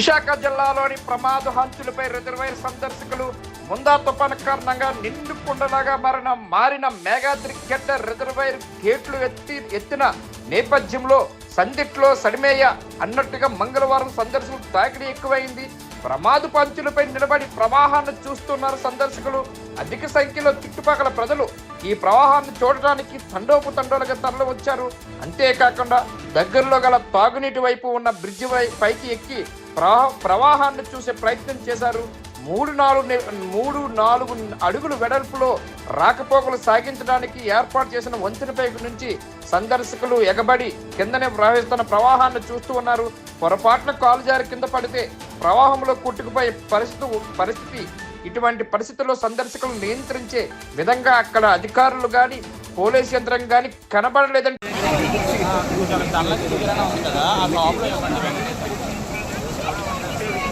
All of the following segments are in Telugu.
విశాఖ జిల్లాలోని ప్రమాద హంచులపై రిజర్వాయర్ సందర్శకులు ముందా తుఫాను కారణంగా నిండు కుండలాగా మారిన మారిన మేఘాద్రి గడ్డ రిజర్వాయర్ గేట్లు ఎత్తి ఎత్తిన నేపథ్యంలో సందిట్లో సడిమేయ అన్నట్టుగా మంగళవారం సందర్శకులు తాకిడి ఎక్కువైంది. ప్రమాద పంచులపై నిలబడి ప్రవాహాన్ని చూస్తున్నారు సందర్శకులు. అధిక సంఖ్యలో చుట్టుపక్కల ప్రజలు ఈ ప్రవాహాన్ని చూడడానికి తండోపతండోలుగా తరలి వచ్చారు అంతేకాకుండా దగ్గరలో గల తాగునీటి వైపు ఉన్న బ్రిడ్జి పైకి ఎక్కి ప్రవాహాన్ని చూసే ప్రయత్నం చేశారు. మూడు నాలుగు మూడు నాలుగు అడుగులు వెడల్పులో రాకపోకలు సాగించడానికి ఏర్పాటు చేసిన వంతెనపై నుంచి సందర్శకులు ఎగబడి కిందనే ప్రవహిస్తున్న ప్రవాహాన్ని చూస్తూ ఉన్నారు. పొరపాటున కాలు జారి కింద పడితే ప్రవాహంలో కుట్టుకుపోయే పరిస్థితి పరిస్థితి ఇటువంటి పరిస్థితుల్లో సందర్శకులు నియంత్రించే విధంగా అక్కడ అధికారులు కానీ పోలీస్ యంత్రం కానీ కనబడలేదంటే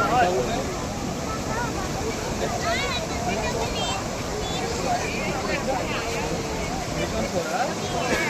Thank you.